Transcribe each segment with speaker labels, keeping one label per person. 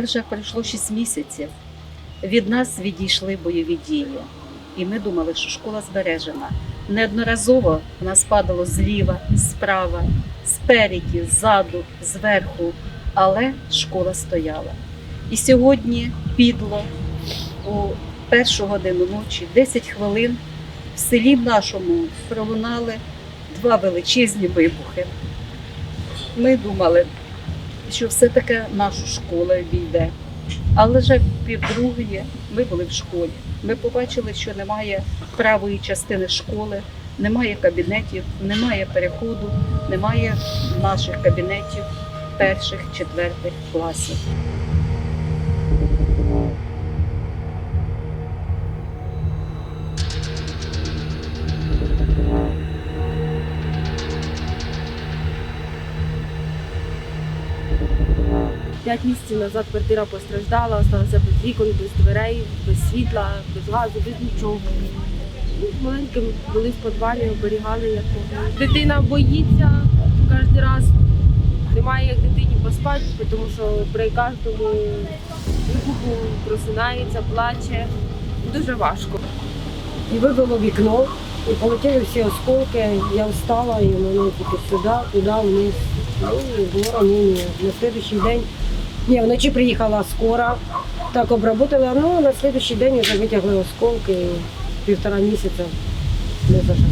Speaker 1: Вже пройшло 6 місяців. Від нас відійшли бойові дії. І ми думали, що школа збережена. Неодноразово нас падало зліва, справа, спереді, ззаду, зверху, але школа стояла. І сьогодні підло у першу годину ночі, 10 хвилин, в селі нашому пролунали два величезні вибухи. Ми думали, що все-таки нашу школу війде. Але вже півдруге ми були в школі. Ми побачили, що немає правої частини школи, немає кабінетів, немає переходу, немає наших кабінетів перших, четвертих класів.
Speaker 2: П'ять місяців назад квартира постраждала, осталася без вікон, без дверей, без світла, без газу, без нічого. Ну, Маленьким були в підвалі, оберігали як могли. Дитина боїться кожен раз. Немає як дитині поспати, тому що при кожному вибуху просинається, плаче. Дуже важко.
Speaker 3: І вибило вікно, і полетіли всі осколки. Я встала і воно тільки сюди, туди, вниз. Ну, і було ранення. На слідуючий день, ні, вночі приїхала скора, так обработала, ну на слідуючий день вже витягли осколки. І півтора місяця не зажили.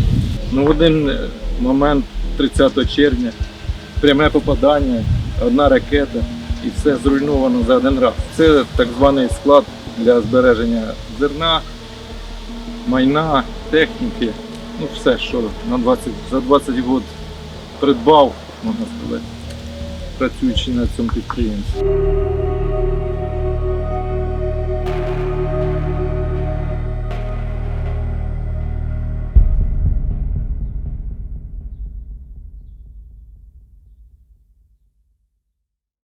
Speaker 4: Ну, в один момент, 30 червня, пряме попадання, одна ракета і все зруйновано за один раз. Це так званий склад для збереження зерна, майна, техніки, ну все, що на 20, за 20 років придбав, можна сказати, працюючи на цьому підприємстві.